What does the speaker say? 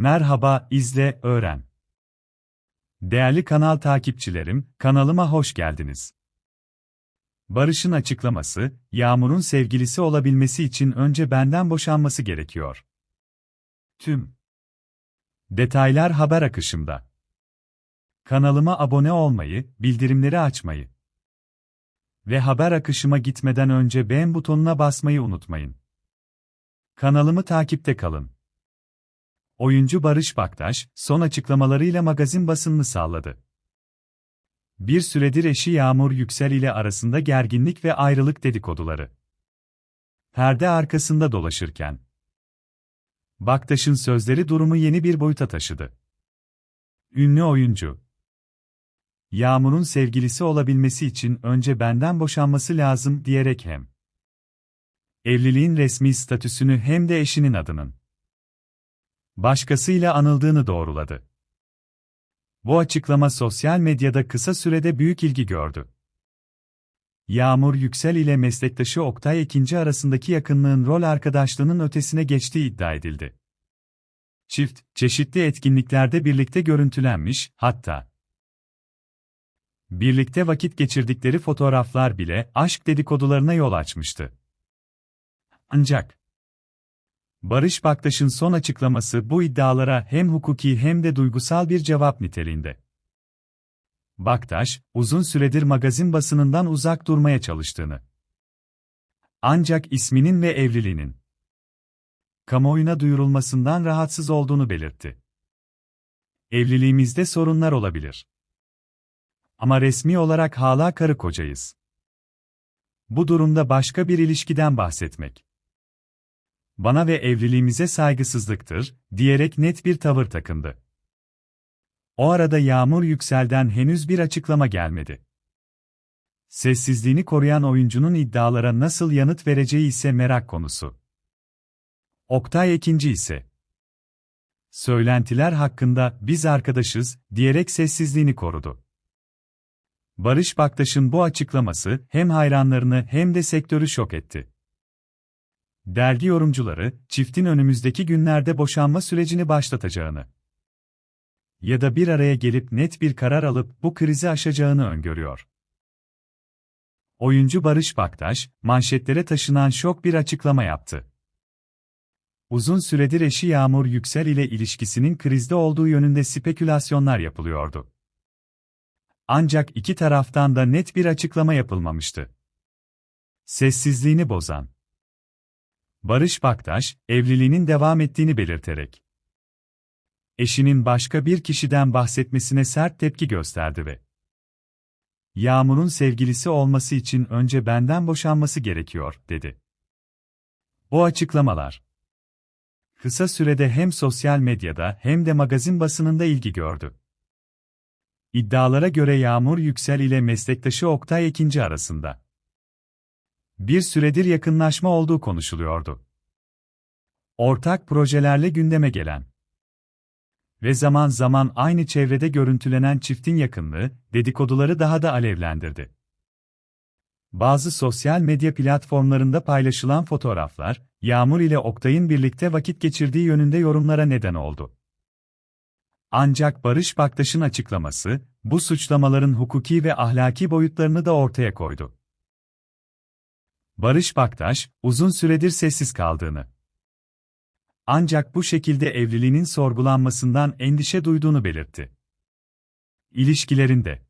Merhaba, izle, öğren. Değerli kanal takipçilerim, kanalıma hoş geldiniz. Barış'ın açıklaması, Yağmur'un sevgilisi olabilmesi için önce benden boşanması gerekiyor. Tüm detaylar haber akışımda. Kanalıma abone olmayı, bildirimleri açmayı ve haber akışıma gitmeden önce beğen butonuna basmayı unutmayın. Kanalımı takipte kalın. Oyuncu Barış Baktaş, son açıklamalarıyla magazin basınını sağladı. Bir süredir eşi Yağmur Yüksel ile arasında gerginlik ve ayrılık dedikoduları. Perde arkasında dolaşırken. Baktaş'ın sözleri durumu yeni bir boyuta taşıdı. Ünlü oyuncu. Yağmur'un sevgilisi olabilmesi için önce benden boşanması lazım diyerek hem evliliğin resmi statüsünü hem de eşinin adının başkasıyla anıldığını doğruladı. Bu açıklama sosyal medyada kısa sürede büyük ilgi gördü. Yağmur Yüksel ile meslektaşı Oktay Ekinci arasındaki yakınlığın rol arkadaşlığının ötesine geçtiği iddia edildi. Çift, çeşitli etkinliklerde birlikte görüntülenmiş, hatta birlikte vakit geçirdikleri fotoğraflar bile aşk dedikodularına yol açmıştı. Ancak Barış Baktaş'ın son açıklaması bu iddialara hem hukuki hem de duygusal bir cevap niteliğinde. Baktaş, uzun süredir magazin basınından uzak durmaya çalıştığını. Ancak isminin ve evliliğinin kamuoyuna duyurulmasından rahatsız olduğunu belirtti. Evliliğimizde sorunlar olabilir. Ama resmi olarak hala karı kocayız. Bu durumda başka bir ilişkiden bahsetmek bana ve evliliğimize saygısızlıktır, diyerek net bir tavır takındı. O arada Yağmur Yüksel'den henüz bir açıklama gelmedi. Sessizliğini koruyan oyuncunun iddialara nasıl yanıt vereceği ise merak konusu. Oktay Ekinci ise söylentiler hakkında biz arkadaşız diyerek sessizliğini korudu. Barış Baktaş'ın bu açıklaması hem hayranlarını hem de sektörü şok etti. Dergi yorumcuları, çiftin önümüzdeki günlerde boşanma sürecini başlatacağını ya da bir araya gelip net bir karar alıp bu krizi aşacağını öngörüyor. Oyuncu Barış Baktaş, manşetlere taşınan şok bir açıklama yaptı. Uzun süredir eşi Yağmur Yüksel ile ilişkisinin krizde olduğu yönünde spekülasyonlar yapılıyordu. Ancak iki taraftan da net bir açıklama yapılmamıştı. Sessizliğini bozan Barış Baktaş, evliliğinin devam ettiğini belirterek eşinin başka bir kişiden bahsetmesine sert tepki gösterdi ve Yağmur'un sevgilisi olması için önce benden boşanması gerekiyor, dedi. Bu açıklamalar kısa sürede hem sosyal medyada hem de magazin basınında ilgi gördü. İddialara göre Yağmur Yüksel ile meslektaşı Oktay Ekinci arasında bir süredir yakınlaşma olduğu konuşuluyordu. Ortak projelerle gündeme gelen ve zaman zaman aynı çevrede görüntülenen çiftin yakınlığı, dedikoduları daha da alevlendirdi. Bazı sosyal medya platformlarında paylaşılan fotoğraflar, Yağmur ile Oktay'ın birlikte vakit geçirdiği yönünde yorumlara neden oldu. Ancak Barış Baktaş'ın açıklaması, bu suçlamaların hukuki ve ahlaki boyutlarını da ortaya koydu. Barış Baktaş, uzun süredir sessiz kaldığını. Ancak bu şekilde evliliğinin sorgulanmasından endişe duyduğunu belirtti. İlişkilerinde